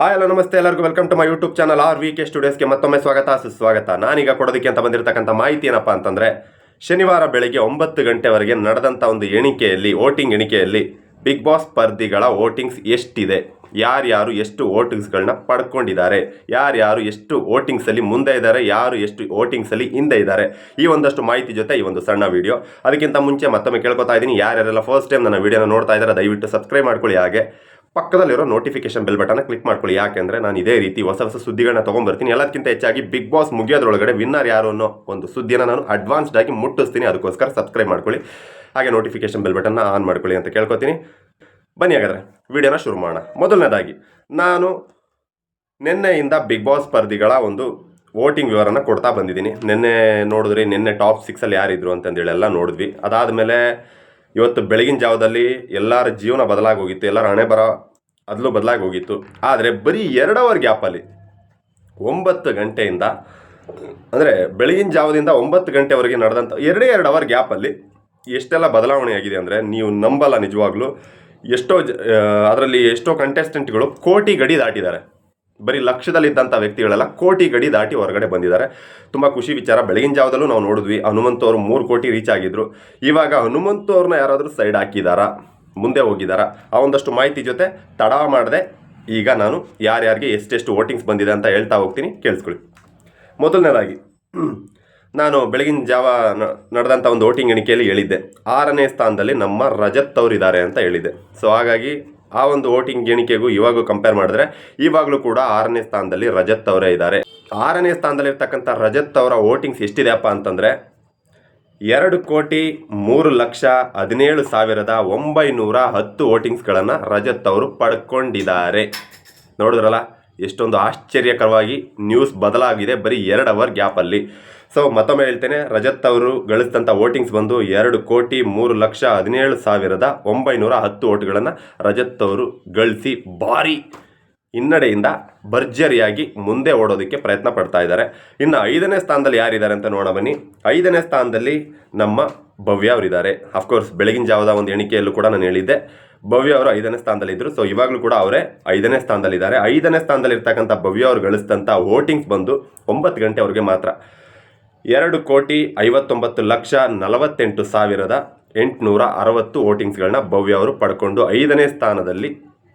Hi hello ನಮಸ್ತೆ ಎಲ್ಲರಿಗೂ. Welcome to my YouTube channel R V K ಸ್ಟುಡಿಯೋಸ್ಗೆ ಮತ್ತೊಮ್ಮೆ ಸ್ವಾಗತ, ಸುಸ್ವಾಗತ. ನಾನೀಗ ಕೊಡೋದಕ್ಕೆ ಅಂತ ಬಂದಿರತಕ್ಕಂಥ ಮಾಹಿತಿ ಏನಪ್ಪ ಅಂತಂದರೆ, ಶನಿವಾರ ಬೆಳಗ್ಗೆ ಒಂಬತ್ತು ಗಂಟೆವರೆಗೆ ನಡೆದಂಥ ಒಂದು ಎಣಿಕೆಯಲ್ಲಿ, ವೋಟಿಂಗ್ ಎಣಿಕೆಯಲ್ಲಿ ಬಿಗ್ ಬಾಸ್ ಸ್ಪರ್ಧಿಗಳ ವೋಟಿಂಗ್ಸ್ ಎಷ್ಟಿದೆ? ಯಾರ್ಯಾರು ಎಷ್ಟು ವೋಟಿಂಗ್ಸ್ಗಳನ್ನ ಪಡ್ಕೊಂಡಿದ್ದಾರೆ? ಯಾರ್ಯಾರು ಎಷ್ಟು ವೋಟಿಂಗ್ಸಲ್ಲಿ ಮುಂದೆ ಇದ್ದಾರೆ? ಯಾರು ಎಷ್ಟು ವೋಟಿಂಗ್ಸಲ್ಲಿ ಹಿಂದೆ ಇದ್ದಾರೆ? ಈ ಒಂದಷ್ಟು ಮಾಹಿತಿ ಜೊತೆ ಈ ಒಂದು ಸಣ್ಣ ವಿಡಿಯೋ ಅದಕ್ಕಿಂತ ಮುಂಚೆ ಮತ್ತೊಮ್ಮೆ ಕೇಳ್ಕೊತಾ ಇದ್ದೀನಿ. ಯಾರ್ಯಾರೆಲ್ಲ ಫಸ್ಟ್ ಟೈಮ್ ನನ್ನ ವೀಡಿಯೋನ ನೋಡ್ತಾ ಇದ್ದಾರೆ, ದಯವಿಟ್ಟು ಸಬ್ಸ್ಕ್ರೈಬ್ ಮಾಡ್ಕೊಳ್ಳಿ. ಹಾಗೆ ಪಕ್ಕದಲ್ಲಿರೋ ನೋಟಿಫಿಕೇಶನ್ ಬೆಲ್ ಬಟನ್ ಕ್ಲಿಕ್ ಮಾಡ್ಕೊಳ್ಳಿ. ಯಾಕೆಂದ್ರೆ ನಾನು ಇದೇ ರೀತಿ ಹೊಸ ಹೊಸ ಸುದ್ದಿಗಳನ್ನ ತೊಗೊಂಡ್ಬರ್ತೀನಿ ಎಲ್ಲದಕ್ಕಿಂತ ಹೆಚ್ಚಾಗಿ ಬಿಗ್ ಬಾಸ್ ಮುಗಿಯೋದ್ರೊಳಗಡೆ ವಿನ್ನರ್ ಯಾರು ಅನ್ನೋ ಒಂದು ಸುದ್ದಿನ ನಾನು ಅಡ್ವಾನ್ಸ್ಡ್ ಆಗಿ ಮುಟ್ಟಿಸ್ತೀನಿ. ಅದಕ್ಕೋಸ್ಕರ ಸಬ್ಸ್ಕ್ರೈಬ್ ಮಾಡ್ಕೊಳ್ಳಿ. ಹಾಗೆ ನೋಟಿಫಿಕೇಶನ್ ಬೆಲ್ ಬಟನ್ನ ಆನ್ ಮಾಡ್ಕೊಳ್ಳಿ ಅಂತ ಕೇಳ್ಕೊತೀನಿ. ಬನ್ನಿ ಹಾಗಾದ್ರೆ, ವಿಡಿಯೋನ ಶುರು ಮಾಡೋಣ. ಮೊದಲನೇದಾಗಿ, ನಾನು ನಿನ್ನೆಯಿಂದ ಬಿಗ್ ಬಾಸ್ ಸ್ಪರ್ಧಿಗಳ ಒಂದು ವೋಟಿಂಗ್ ವಿವರನ ಕೊಡ್ತಾ ಬಂದಿದ್ದೀನಿ. ನಿನ್ನೆ ನೋಡಿದ್ರಿ, ನಿನ್ನೆ ಟಾಪ್ ಸಿಕ್ಸಲ್ಲಿ ಯಾರಿದ್ರು ಅಂತಂದೇಳಿ ಎಲ್ಲ ನೋಡಿದ್ವಿ. ಅದಾದಮೇಲೆ ಇವತ್ತು ಬೆಳಗಿನ ಜಾವದಲ್ಲಿ ಎಲ್ಲರ ಜೀವನ ಬದಲಾಗೋಗಿತ್ತು, ಎಲ್ಲರ ಹಣೆ ಬರ ಅದಲು ಬದಲಾಗಿ ಹೋಗಿತ್ತು. ಆದರೆ ಬರೀ ಎರಡು ಅವರ್ ಗ್ಯಾಪಲ್ಲಿ ಒಂಬತ್ತು ಗಂಟೆಯಿಂದ, ಅಂದರೆ ಬೆಳಗಿನ ಜಾವದಿಂದ ಒಂಬತ್ತು ಗಂಟೆವರೆಗೆ ನಡೆದಂಥ ಎರಡೇ ಎರಡು ಅವರ್ ಗ್ಯಾಪಲ್ಲಿ ಎಷ್ಟೆಲ್ಲ ಬದಲಾವಣೆ ಆಗಿದೆ ಅಂದರೆ ನೀವು ನಂಬಲ್ಲ ನಿಜವಾಗ್ಲೂ ಎಷ್ಟೋ ಜ ಅದರಲ್ಲಿ ಎಷ್ಟೋ ಕಂಟೆಸ್ಟೆಂಟ್ಗಳು ಕೋಟಿ ಗಡಿ ದಾಟಿದ್ದಾರೆ. ಬರೀ ಲಕ್ಷದಲ್ಲಿದ್ದಂಥ ವ್ಯಕ್ತಿಗಳೆಲ್ಲ ಕೋಟಿ ಗಡಿ ದಾಟಿ ಹೊರಗಡೆ ಬಂದಿದ್ದಾರೆ. ತುಂಬ ಖುಷಿ ವಿಚಾರ. ಬೆಳಗಿನ ಜಾವದಲ್ಲೂ ನಾವು ನೋಡಿದ್ವಿ ಹನುಮಂತವ್ರು ಮೂರು ಕೋಟಿ ರೀಚ್ ಆಗಿದ್ರು. ಇವಾಗ ಹನುಮಂತವ್ರನ್ನ ಯಾರಾದರೂ ಸೈಡ್ ಹಾಕಿದಾರಾ? ಮುಂದೆ ಹೋಗಿದ್ದಾರಾ ಆ ಒಂದಷ್ಟು ಮಾಹಿತಿ ಜೊತೆ ತಡ ಮಾಡದೆ ಈಗ ನಾನು ಯಾರ್ಯಾರಿಗೆ ಎಷ್ಟೆಷ್ಟು ವೋಟಿಂಗ್ಸ್ ಬಂದಿದೆ ಅಂತ ಹೇಳ್ತಾ ಹೋಗ್ತೀನಿ, ಕೇಳಿಸ್ಕೊಳ್ಳಿ. ಮೊದಲನೇದಾಗಿ, ನಾನು ಬೆಳಗಿನ ಜಾವ ನಡೆದಂಥ ಒಂದು ವೋಟಿಂಗ್ ಎಣಿಕೆಯಲ್ಲಿ ಹೇಳಿದ್ದೆ. ಆರನೇ ಸ್ಥಾನದಲ್ಲಿ ನಮ್ಮ ರಜತ್ ಅವರಿದ್ದಾರೆ ಅಂತ ಹೇಳಿದ್ದೆ. ಸೊ ಹಾಗಾಗಿ ಆ ಒಂದು ವೋಟಿಂಗ್ ಎಣಿಕೆಗೂ ಇವಾಗೂ ಕಂಪೇರ್ ಮಾಡಿದ್ರೆ ಇವಾಗಲೂ ಕೂಡ ಆರನೇ ಸ್ಥಾನದಲ್ಲಿ ರಜತ್ ಅವರೇ ಇದ್ದಾರೆ. ಆರನೇ ಸ್ಥಾನದಲ್ಲಿರ್ತಕ್ಕಂಥ ರಜತ್ ಅವರ ವೋಟಿಂಗ್ಸ್ ಎಷ್ಟಿದೆಯಪ್ಪ ಅಂತಂದರೆ ಎರಡು ಕೋಟಿ ಮೂರು ಲಕ್ಷ ಹದಿನೇಳು ಸಾವಿರದ ಒಂಬೈನೂರ ಹತ್ತು ವೋಟಿಂಗ್ಸ್ಗಳನ್ನು ರಜತ್ ಅವರು ಪಡ್ಕೊಂಡಿದ್ದಾರೆ. ನೋಡಿದ್ರಲ್ಲ, ಎಷ್ಟೊಂದು ಆಶ್ಚರ್ಯಕರವಾಗಿ ನ್ಯೂಸ್ ಬದಲಾಗಿದೆ ಬರೀ ಎರಡು ಅವರ್ ಗ್ಯಾಪಲ್ಲಿ. ಸೊ ಮತ್ತೊಮ್ಮೆ ಹೇಳ್ತೇನೆ, ರಜತ್ ಅವರು ಗಳಿಸಿದಂಥ ವೋಟಿಂಗ್ಸ್ ಬಂದು ಎರಡು ಕೋಟಿ ಮೂರು ಲಕ್ಷ ಹದಿನೇಳು ಸಾವಿರದ ಒಂಬೈನೂರ ಹತ್ತು ವೋಟ್ಗಳನ್ನು ರಜತ್ ಅವರು ಗಳಿಸಿ ಭಾರಿ ಹಿನ್ನಡೆಯಿಂದ ಭರ್ಜರಿಯಾಗಿ ಮುಂದೆ ಓಡೋದಕ್ಕೆ ಪ್ರಯತ್ನ ಪಡ್ತಾ ಇದ್ದಾರೆ. ಇನ್ನು ಐದನೇ ಸ್ಥಾನದಲ್ಲಿ ಯಾರಿದ್ದಾರೆ ಅಂತ ನೋಡೋಣ ಬನ್ನಿ. ಐದನೇ ಸ್ಥಾನದಲ್ಲಿ ನಮ್ಮ ಭವ್ಯ ಅವರಿದ್ದಾರೆ. ಅಫ್ಕೋರ್ಸ್ ಬೆಳಗಿನ ಜಾವದ ಒಂದು ಎಣಿಕೆಯಲ್ಲೂ ಕೂಡ ನಾನು ಹೇಳಿದ್ದೆ. ಭವ್ಯ ಅವರು ಐದನೇ ಸ್ಥಾನದಲ್ಲಿದ್ದರು ಸೊ ಇವಾಗಲೂ ಕೂಡ ಅವರೇ ಐದನೇ ಸ್ಥಾನದಲ್ಲಿದ್ದಾರೆ ಐದನೇ ಸ್ಥಾನದಲ್ಲಿ ಇರ್ತಕ್ಕಂಥ ಭವ್ಯ ಅವರು ಗಳಿಸಿದಂಥ ವೋಟಿಂಗ್ಸ್ ಬಂದು ಒಂಬತ್ತು ಗಂಟೆ ಅವ್ರಿಗೆ ಮಾತ್ರ. ಎರಡು ಕೋಟಿ ಐವತ್ತೊಂಬತ್ತು ಲಕ್ಷ ನಲವತ್ತೆಂಟು ಸಾವಿರದ ಎಂಟುನೂರ ಅರವತ್ತು ವೋಟಿಂಗ್ಸ್ಗಳನ್ನ ಭವ್ಯ ಅವರು ಪಡ್ಕೊಂಡು ಐದನೇ ಸ್ಥಾನದಲ್ಲಿ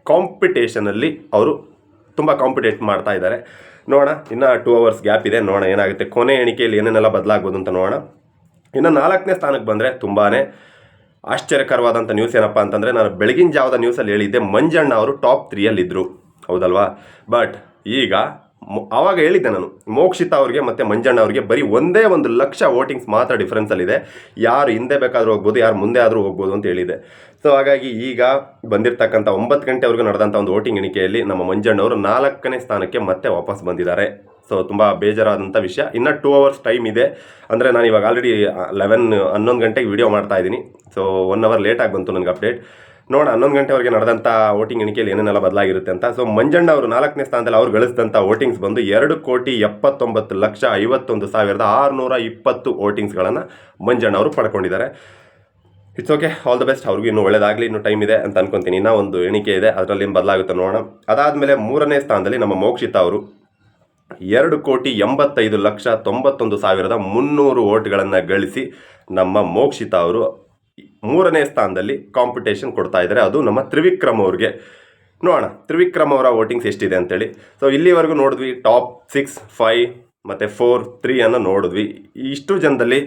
ಕಾಂಪಿಟೇಷನಲ್ಲಿ ಅವರು ತುಂಬ ಕಾಂಪಿಟೇಟ್ ಮಾಡ್ತಾ ಇದ್ದಾರೆ. ನೋಡೋಣ, ಇನ್ನು ಟೂ ಅವರ್ಸ್ ಗ್ಯಾಪ್ ಇದೆ. ನೋಡೋಣ ಏನಾಗುತ್ತೆ. ಕೊನೆ ಎಣಿಕೆಯಲ್ಲಿ ಏನೇನೆಲ್ಲ ಬದಲಾಗ್ಬೋದು ಅಂತ ನೋಡೋಣ. ಇನ್ನು ನಾಲ್ಕನೇ ಸ್ಥಾನಕ್ಕೆ ಬಂದರೆ ತುಂಬಾ ಆಶ್ಚರ್ಯಕರವಾದಂಥ ನ್ಯೂಸ್ ಏನಪ್ಪ ಅಂತಂದರೆ, ನಾನು ಬೆಳಗಿನ ಜಾವದ ನ್ಯೂಸಲ್ಲಿ ಹೇಳಿದ್ದೆ, ಮಂಜಣ್ಣ ಅವರು ಟಾಪ್ ತ್ರೀಯಲ್ಲಿದ್ದರು ಹೌದಲ್ವಾ? ಬಟ್ ಈಗ ಆವಾಗ ಹೇಳಿದ್ದೆ ನಾನು, ಮೋಕ್ಷಿತ ಅವ್ರಿಗೆ ಮತ್ತು ಮಂಜಣ್ಣ ಅವ್ರಿಗೆ ಬರೀ ಒಂದೇ ಒಂದು ಲಕ್ಷ ವೋಟಿಂಗ್ಸ್ ಮಾತ್ರ ಡಿಫ್ರೆನ್ಸಲ್ಲಿದೆ ಯಾರು ಹಿಂದೆ ಬೇಕಾದರೂ ಹೋಗ್ಬೋದು, ಯಾರು ಮುಂದೆ ಆದರೂ ಹೋಗ್ಬೋದು ಅಂತ ಹೇಳಿದೆ ಸೊ ಹಾಗಾಗಿ ಈಗ ಬಂದಿರತಕ್ಕಂಥ ಒಂಬತ್ತು ಗಂಟೆವರೆಗೂ ನಡೆದಂಥ ಒಂದು ವೋಟಿಂಗ್ ಎಣಿಕೆಯಲ್ಲಿ ನಮ್ಮ ಮಂಜಣ್ಣವರು ನಾಲ್ಕನೇ ಸ್ಥಾನಕ್ಕೆ ಮತ್ತೆ ವಾಪಸ್ ಬಂದಿದ್ದಾರೆ. ಸೊ ತುಂಬ ಬೇಜಾರಾದಂಥ ವಿಷಯ. ಇನ್ನು ಟೂ ಅವರ್ಸ್ ಟೈಮ್ ಇದೆ. ಅಂದರೆ ನಾನು ಇವಾಗ ಆಲ್ರೆಡಿ ಲೆವೆನ್ ಹನ್ನೊಂದು ಗಂಟೆಗೆ ವಿಡಿಯೋ ಮಾಡ್ತಾ ಇದ್ದೀನಿ. ಸೊ ಒನ್ ಅವರ್ ಲೇಟಾಗಿ ಬಂತು ನನಗೆ ಅಪ್ಡೇಟ್ ನೋಡೋಣ ಹನ್ನೊಂದು ಗಂಟೆವರೆಗೆ ನಡೆದಂಥ ವೋಟಿಂಗ್ ಎಣಿಕೆಯಲ್ಲಿ ಏನೇನೆಲ್ಲ ಬದಲಾಗಿರುತ್ತೆ ಅಂತ. ಸೊ ಮಂಜಣ್ಣ ಅವರು ನಾಲ್ಕನೇ ಸ್ಥಾನದಲ್ಲಿ ಅವ್ರು ಗಳಿಸಿದಂಥ ವೋಟಿಂಗ್ಸ್ ಬಂದು ಎರಡು ಕೋಟಿ ಎಪ್ಪತ್ತೊಂಬತ್ತು ಲಕ್ಷ ಐವತ್ತೊಂದು ಸಾವಿರದ ಆರುನೂರ ಇಪ್ಪತ್ತು ವೋಟಿಂಗ್ಸ್ಗಳನ್ನು ಮಂಜಣ್ಣ ಅವರು ಪಡ್ಕೊಂಡಿದ್ದಾರೆ. It's okay all the best ಅವ್ರಿಗೂ ಇನ್ನೂ ಒಳ್ಳೇದಾಗಲಿ, ಇನ್ನೂ ಟೈಮ್ ಇದೆ ಅಂತ ಅನ್ಕೊಂತೀನಿ. ಇನ್ನೂ ಒಂದು ಎಣಿಕೆ ಇದೆ, ಅದರಲ್ಲಿ ಬದಲಾಗುತ್ತೆ ನೋಡೋಣ. ಅದಾದಮೇಲೆ ಮೂರನೇ ಸ್ಥಾನದಲ್ಲಿ ನಮ್ಮ ಮೋಕ್ಷಿತ ಅವರು ಎರಡು ಕೋಟಿ ಎಂಬತ್ತೈದು ಲಕ್ಷ ತೊಂಬತ್ತೊಂದು ಸಾವಿರದ ಮುನ್ನೂರು ವೋಟ್ಗಳನ್ನು ಗಳಿಸಿ ನಮ್ಮ ಮೋಕ್ಷಿತ ಅವರು ಮೂರನೇ ಸ್ಥಾನದಲ್ಲಿ ಕಾಂಪಿಟೇಷನ್ ಕೊಡ್ತಾ ಇದ್ದಾರೆ. ಅದು ನಮ್ಮ ತ್ರಿವಿಕ್ರಮ್ ಅವ್ರಿಗೆ. ನೋಡೋಣ, ತ್ರಿವಿಕ್ರಮ್ ಅವರ ವೋಟಿಂಗ್ಸ್ ಎಷ್ಟಿದೆ ಅಂತೇಳಿ. ಸೊ ಇಲ್ಲಿವರೆಗೂ ನೋಡಿದ್ವಿ ಟಾಪ್ ಸಿಕ್ಸ್ ಫೈವ್ ಮತ್ತು ಫೋರ್ ತ್ರೀ ಅನ್ನು ನೋಡಿದ್ವಿ. ಇಷ್ಟು ಜನದಲ್ಲಿ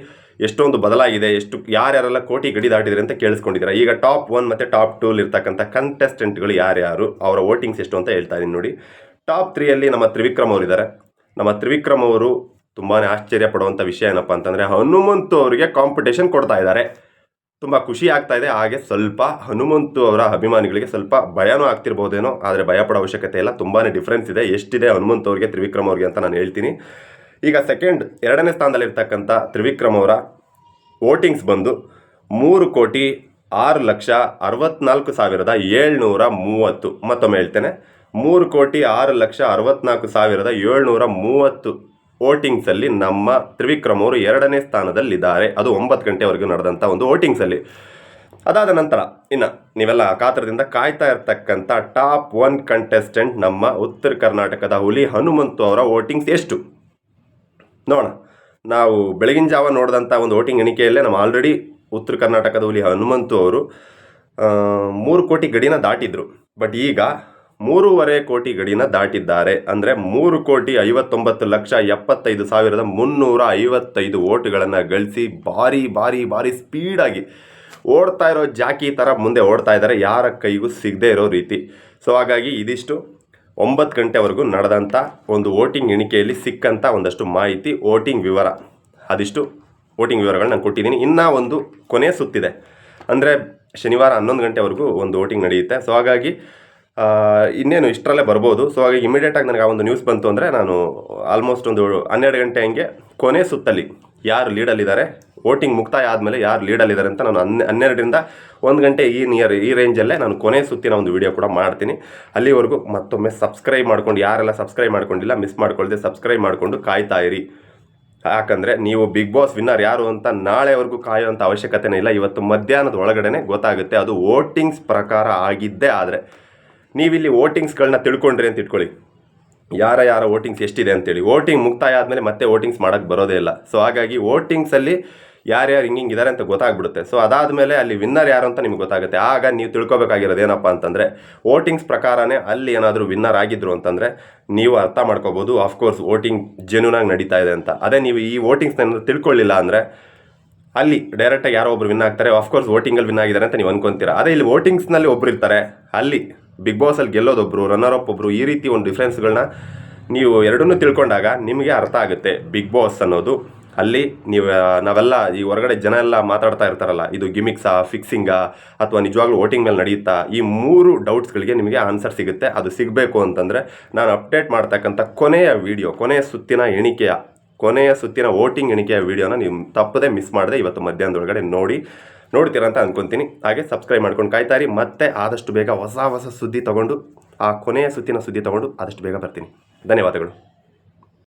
ಎಷ್ಟೊಂದು ಬದಲಾಗಿದೆ, ಎಷ್ಟು ಯಾರ್ಯಾರೆಲ್ಲ ಕೋಟಿ ಗಡಿ ದಾಟಿದ್ರೆ ಅಂತ ಕೇಳಿಸ್ಕೊಂಡಿದ್ದಾರೆ. ಈಗ ಟಾಪ್ ಒನ್ ಮತ್ತು ಟಾಪ್ ಟೂಲ್ ಇರ್ತಕ್ಕಂಥ ಕಂಟೆಸ್ಟೆಂಟ್ಗಳು ಯಾರ್ಯಾರು, ಅವರ ವೋಟಿಂಗ್ಸ್ ಎಷ್ಟು ಅಂತ ಹೇಳ್ತಾ ಇದ್ದೀನಿ ನೋಡಿ. ಟಾಪ್ ತ್ರೀಯಲ್ಲಿ ನಮ್ಮ ತ್ರಿವಿಕ್ರಮ್ ಅವರಿದ್ದಾರೆ ನಮ್ಮ ತ್ರಿವಿಕ್ರಮ್ ಅವರು ತುಂಬಾ ಆಶ್ಚರ್ಯ ಪಡುವಂಥ ವಿಷಯ ಏನಪ್ಪ ಅಂತಂದರೆ ಹನುಮಂತು ಅವರಿಗೆ ಕಾಂಪಿಟೇಷನ್ ಕೊಡ್ತಾ ಇದ್ದಾರೆ. ತುಂಬ ಖುಷಿ ಆಗ್ತಾ ಇದೆ. ಹಾಗೆ ಸ್ವಲ್ಪ ಹನುಮಂತು ಅವರ ಅಭಿಮಾನಿಗಳಿಗೆ ಸ್ವಲ್ಪ ಭಯನೂ ಆಗ್ತಿರ್ಬೋದೇನೋ, ಆದರೆ ಭಯಪಡೋ ಅವಶ್ಯಕತೆ ಇಲ್ಲ. ತುಂಬಾ ಡಿಫ್ರೆನ್ಸ್ ಇದೆ. ಎಷ್ಟಿದೆ ಹನುಮಂತ್ ಅವ್ರಿಗೆ, ತ್ರಿವಿಕ್ರಮ್ ಅವ್ರಿಗೆ ಅಂತ ನಾನು ಹೇಳ್ತೀನಿ. ಈಗ ಸೆಕೆಂಡ್ ಎರಡನೇ ಸ್ಥಾನದಲ್ಲಿರ್ತಕ್ಕಂಥ ತ್ರಿವಿಕ್ರಮ್ ಅವರ ವೋಟಿಂಗ್ಸ್ ಬಂದು ಮೂರು ಕೋಟಿ ಆರು ಲಕ್ಷ ಅರವತ್ನಾಲ್ಕು ಸಾವಿರದ ಏಳ್ನೂರ ಮೂವತ್ತು. ಮತ್ತೊಮ್ಮೆ ಹೇಳ್ತೇನೆ. ಮೂರು ಕೋಟಿ ಆರು ಲಕ್ಷ ಅರವತ್ನಾಲ್ಕು ಸಾವಿರದ ಏಳ್ನೂರ ಮೂವತ್ತು ವೋಟಿಂಗ್ಸಲ್ಲಿ ನಮ್ಮ ತ್ರಿವಿಕ್ರಮ್ ಅವರು ಎರಡನೇ ಸ್ಥಾನದಲ್ಲಿದ್ದಾರೆ. ಅದು ಒಂಬತ್ತು ಗಂಟೆವರೆಗೂ ನಡೆದಂಥ ಒಂದು ವೋಟಿಂಗ್ಸಲ್ಲಿ. ಅದಾದ ನಂತರ, ಇನ್ನು ನೀವೆಲ್ಲ ಕಾತರದಿಂದ ಕಾಯ್ತಾ ಇರ್ತಕ್ಕಂಥ ಟಾಪ್ ಒನ್ ಕಂಟೆಸ್ಟೆಂಟ್ ನಮ್ಮ ಉತ್ತರ ಕರ್ನಾಟಕದ ಹುಲಿ ಹನುಮಂತು ಅವರ ವೋಟಿಂಗ್ಸ್ ಎಷ್ಟು? ನೋಡೋಣ. ನಾವು ಬೆಳಗಿನ ಜಾವ ನೋಡಿದಂಥ ಒಂದು ವೋಟಿಂಗ್ ಎಣಿಕೆಯಲ್ಲೇ ನಮ್ಮ ಆಲ್ರೆಡಿ ಉತ್ತರ ಕರ್ನಾಟಕದ ಹುಲಿ ಹನುಮಂತು ಅವರು ಮೂರು ಕೋಟಿ ಗಡಿನ ದಾಟಿದ್ರು. ಬಟ್ ಈಗ ಮೂರುವರೆ ಕೋಟಿ ಗಡಿನ ದಾಟಿದ್ದಾರೆ. ಅಂದರೆ ಮೂರು ಕೋಟಿ ಐವತ್ತೊಂಬತ್ತು ಲಕ್ಷ ಎಪ್ಪತ್ತೈದು ಸಾವಿರದ ಮುನ್ನೂರ ಐವತ್ತೈದು ಓಟುಗಳನ್ನು ಗಳಿಸಿ ಭಾರಿ ಭಾರಿ ಭಾರಿ ಸ್ಪೀಡಾಗಿ ಓಡ್ತಾ ಇರೋ ಜಾಕಿ ಥರ ಮುಂದೆ ಓಡ್ತಾ ಇದ್ದಾರೆ. ಯಾರ ಕೈಗೂ ಸಿಗದೇ ಇರೋ ರೀತಿ. ಸೊ ಹಾಗಾಗಿ ಇದಿಷ್ಟು ಒಂಬತ್ತು ಗಂಟೆವರೆಗೂ ನಡೆದಂಥ ಒಂದು ವೋಟಿಂಗ್ ಎಣಿಕೆಯಲ್ಲಿ ಸಿಕ್ಕಂಥ ಒಂದಷ್ಟು ಮಾಹಿತಿ, ವೋಟಿಂಗ್ ವಿವರ. ಅದಿಷ್ಟು ವೋಟಿಂಗ್ ವಿವರಗಳನ್ನ ನಾನು ಕೊಟ್ಟಿದ್ದೀನಿ. ಇನ್ನೂ ಒಂದು ಕೊನೆ ಸುತ್ತಿದೆ. ಅಂದರೆ ಶನಿವಾರ ಹನ್ನೊಂದು ಗಂಟೆವರೆಗೂ ಒಂದು ವೋಟಿಂಗ್ ನಡೆಯುತ್ತೆ. ಸೊ ಹಾಗಾಗಿ ಇನ್ನೇನು ಇಷ್ಟರಲ್ಲೇ ಬರ್ಬೋದು. ಸೊ ಹಾಗಾಗಿ ಇಮಿಡಿಯೇಟಾಗಿ ನನಗೆ ಆ ಒಂದು ನ್ಯೂಸ್ ಬಂತು ಅಂದರೆ ನಾನು ಆಲ್ಮೋಸ್ಟ್ ಒಂದು ಹನ್ನೆರಡು ಗಂಟೆ ಹಂಗೆ ಕೊನೆ ಸುತ್ತಲ್ಲಿ ಯಾರು ಲೀಡಲ್ಲಿದ್ದಾರೆ ವೋಟಿಂಗ್ ಮುಕ್ತಾಯ ಆದಮೇಲೆ ಯಾರು ಲೀಡಲ್ಲಿದ್ದಾರೆ ಅಂತ ನಾನು ಹನ್ನೆ, ಹನ್ನೆರಡರಿಂದ ಒಂದು ಗಂಟೆ ಈ ನಿಯರ್ ಈ ರೇಂಜಲ್ಲೇ ನಾನು ಕೊನೆ ಸುತ್ತಿನ ಒಂದು ವಿಡಿಯೋ ಕೂಡ ಮಾಡ್ತೀನಿ. ಅಲ್ಲಿವರೆಗೂ ಮತ್ತೊಮ್ಮೆ ಸಬ್ಸ್ಕ್ರೈಬ್ ಮಾಡ್ಕೊಂಡು, ಯಾರೆಲ್ಲ ಸಬ್ಸ್ಕ್ರೈಬ್ ಮಾಡ್ಕೊಂಡಿಲ್ಲ ಮಿಸ್ ಮಾಡ್ಕೊಳ್ದೆ ಸಬ್ಸ್ಕ್ರೈಬ್ ಮಾಡಿಕೊಂಡು ಕಾಯ್ತಾ ಇರಿ. ಯಾಕಂದರೆ ನೀವು ಬಿಗ್ ಬಾಸ್ ವಿನ್ನರ್ ಯಾರು ಅಂತ ನಾಳೆವರೆಗೂ ಕಾಯುವಂಥ ಅವಶ್ಯಕತೆನೇ ಇಲ್ಲ. ಇವತ್ತು ಮಧ್ಯಾಹ್ನದ ಒಳಗಡೆನೆ ಗೊತ್ತಾಗುತ್ತೆ. ಅದು ವೋಟಿಂಗ್ಸ್ ಪ್ರಕಾರ ಆಗಿದ್ದೇ ಆದರೆ. ನೀವಿಲ್ಲಿ ವೋಟಿಂಗ್ಸ್ಗಳನ್ನ ತಿಳ್ಕೊಂಡ್ರಿ ಅಂತ ಇಟ್ಕೊಳ್ಳಿ. ಯಾರ ಯಾರ ವೋಟಿಂಗ್ಸ್ ಎಷ್ಟಿದೆ ಅಂತೇಳಿ. ವೋಟಿಂಗ್ ಮುಕ್ತಾಯ ಆದಮೇಲೆ ಮತ್ತೆ ವೋಟಿಂಗ್ಸ್ ಮಾಡೋಕ್ಕೆ ಬರೋದೇ ಇಲ್ಲ. ಸೊ ಹಾಗಾಗಿ ವೋಟಿಂಗ್ಸಲ್ಲಿ ಯಾರ್ಯಾರು ಹಿಂಗಿಂಗ್ ಇದ್ದಾರೆ ಅಂತ ಗೊತ್ತಾಗ್ಬಿಡುತ್ತೆ. ಸೊ ಅದಾದಮೇಲೆ ಅಲ್ಲಿ ವಿನ್ನರ್ ಯಾರು ಅಂತ ನಿಮ್ಗೆ ಗೊತ್ತಾಗುತ್ತೆ. ಆಗ ನೀವು ತಿಳ್ಕೊಬೇಕಾಗಿರೋದು ಏನಪ್ಪ ಅಂತಂದರೆ, ವೋಟಿಂಗ್ಸ್ ಪ್ರಕಾರನೇ ಅಲ್ಲಿ ಏನಾದರೂ ವಿನ್ನರ್ ಆಗಿದ್ರು ಅಂತಂದರೆ ನೀವು ಅರ್ಥ ಮಾಡ್ಕೋಬೋದು ಆಫ್ಕೋರ್ಸ್ ವೋಟಿಂಗ್ ಜೆನ್ಯೂನಾಗಿ ನಡೀತಾ ಇದೆ ಅಂತ. ಅದೇ ನೀವು ಈ ವೋಟಿಂಗ್ಸ್ನ ತಿಳ್ಕೊಳ್ಳಿಲ್ಲ ಅಂದರೆ ಅಲ್ಲಿ ಡೈರೆಕ್ಟಾಗಿ ಯಾರೋ ಒಬ್ರು ವಿನ್ ಆಗ್ತಾರೆ. ಆಫ್ಕೋರ್ಸ್ ವೋಟಿಂಗಲ್ಲಿ ವಿನ್ ಆಗಿದ್ದಾರೆ ಅಂತ ನೀವು ಅನ್ಕೊಂತೀರಾ. ಅದೇ ಇಲ್ಲಿ ವೋಟಿಂಗ್ಸ್ನಲ್ಲಿ ಒಬ್ರು ಇರ್ತಾರೆ. ಅಲ್ಲಿ ಬಿಗ್ ಬಾಸಲ್ಲಿ ಗೆಲ್ಲೋದೊಬ್ಬರು ರನ್ನರ್ ಅಪ್ ಒಬ್ರು ಈ ರೀತಿ ಒಂದು ಡಿಫ್ರೆನ್ಸ್ಗಳನ್ನ ನೀವು ಎರಡನ್ನೂ ತಿಳ್ಕೊಂಡಾಗ ನಿಮಗೆ ಅರ್ಥ ಆಗುತ್ತೆ ಬಿಗ್ ಬಾಸ್ ಅನ್ನೋದು. ಅಲ್ಲಿ ನೀವು ನಾವೆಲ್ಲ ಈ ಹೊರಗಡೆ ಜನ ಎಲ್ಲ ಮಾತಾಡ್ತಾ ಇರ್ತಾರಲ್ಲ, ಇದು ಗಿಮಿಕ್ಸಾ ಫಿಕ್ಸಿಂಗಾ ಅಥವಾ ನಿಜವಾಗ್ಲೂ ವೋಟಿಂಗ್ ಮೇಲೆ ನಡೆಯುತ್ತಾ, ಈ ಮೂರು ಡೌಟ್ಸ್ಗಳಿಗೆ ನಿಮಗೆ ಆನ್ಸರ್ ಸಿಗುತ್ತೆ. ಅದು ಸಿಗಬೇಕು ಅಂತಂದರೆ ನಾನು ಅಪ್ಡೇಟ್ ಮಾಡ್ತಕ್ಕಂಥ ಕೊನೆಯ ವಿಡಿಯೋ ಕೊನೆಯ ಸುತ್ತಿನ ಎಣಿಕೆಯ, ಕೊನೆಯ ಸುತ್ತಿನ ವೋಟಿಂಗ್ ಎಣಿಕೆಯ ವಿಡಿಯೋನ ನೀವು ತಪ್ಪದೇ ಮಿಸ್ ಮಾಡದೆ ಇವತ್ತು ಮಧ್ಯಾಹ್ನದೊಳಗಡೆ ನೋಡಿ. ನೋಡ್ತೀರಾ ಅಂತ ಅಂದ್ಕೊತೀನಿ ಹಾಗೆ ಸಬ್ಸ್ಕ್ರೈಬ್ ಮಾಡ್ಕೊಂಡು ಕಾಯ್ತಾರಿ. ಮತ್ತೆ ಆದಷ್ಟು ಬೇಗ ಹೊಸ ಹೊಸ ಸುದ್ದಿ ತಗೊಂಡು, ಆ ಕೊನೆಯ ಸುತ್ತಿನ ಸುದ್ದಿ ತಗೊಂಡು ಆದಷ್ಟು ಬೇಗ ಬರ್ತೀನಿ. ಧನ್ಯವಾದಗಳು.